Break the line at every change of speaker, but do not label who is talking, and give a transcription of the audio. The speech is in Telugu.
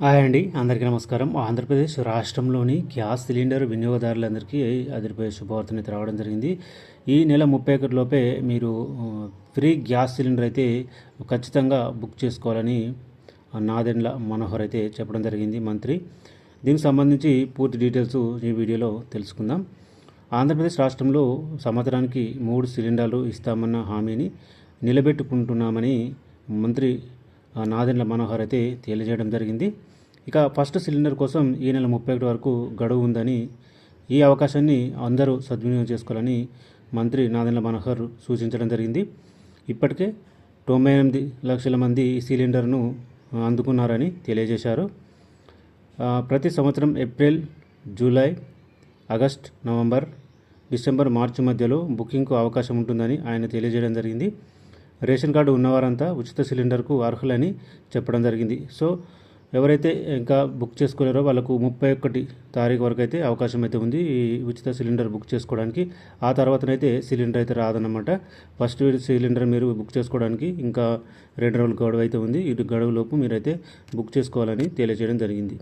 హాయ్ అండి అందరికీ నమస్కారం. ఆంధ్రప్రదేశ్ రాష్ట్రంలోని గ్యాస్ సిలిండర్ వినియోగదారులందరికీ అదిరిపోయే శుభవార్తని రావడం జరిగింది. ఈ నెల ముప్పై ఒకటి లోపే మీరు ఫ్రీ గ్యాస్ సిలిండర్ అయితే ఖచ్చితంగా బుక్ చేసుకోవాలని నాదెండ్ల మనోహర్ అయితే చెప్పడం జరిగింది మంత్రి. దీనికి సంబంధించి పూర్తి డీటెయిల్స్ ఈ వీడియోలో తెలుసుకుందాం. ఆంధ్రప్రదేశ్ రాష్ట్రంలో సంవత్సరానికి మూడు సిలిండర్లు ఇస్తామన్న హామీని నిలబెట్టుకుంటున్నామని మంత్రి నాదెండ్ల మనోహర్ అయితే తెలియజేయడం జరిగింది. ఇక ఫస్ట్ సిలిండర్ కోసం ఈ నెల ముప్పై ఒకటి వరకు గడువు ఉందని ఈ అవకాశాన్ని అందరూ సద్వినియోగం చేసుకోవాలని మంత్రి నాదెండ్ల మనోహర్ సూచించడం జరిగింది. ఇప్పటికే తొంభై ఎనిమిది లక్షల మంది ఈ సిలిండర్ను అందుకున్నారని తెలియజేశారు. ప్రతి సంవత్సరం April July August November December March మధ్యలో బుకింగ్కు అవకాశం ఉంటుందని ఆయన తెలియజేయడం జరిగింది. రేషన్ కార్డు ఉన్నవారంతా ఉచిత సిలిండర్కు అర్హులని చెప్పడం జరిగింది. సో ఎవరైతే ఇంకా బుక్ చేసుకోలేరో వాళ్ళకు ముప్పై ఒకటి తారీఖు వరకు అయితే అవకాశం అయితే ఉంది ఈ ఉచిత సిలిండర్ బుక్ చేసుకోవడానికి. ఆ తర్వాతనైతే సిలిండర్ అయితే రాదనమాట ఫస్ట్ సిలిండర్ మీరు బుక్ చేసుకోవడానికి ఇంకా రెండు రోజుల గడువు అయితే ఉంది. ఇటు గడువులోపు మీరైతే బుక్ చేసుకోవాలని తెలియజేయడం జరిగింది.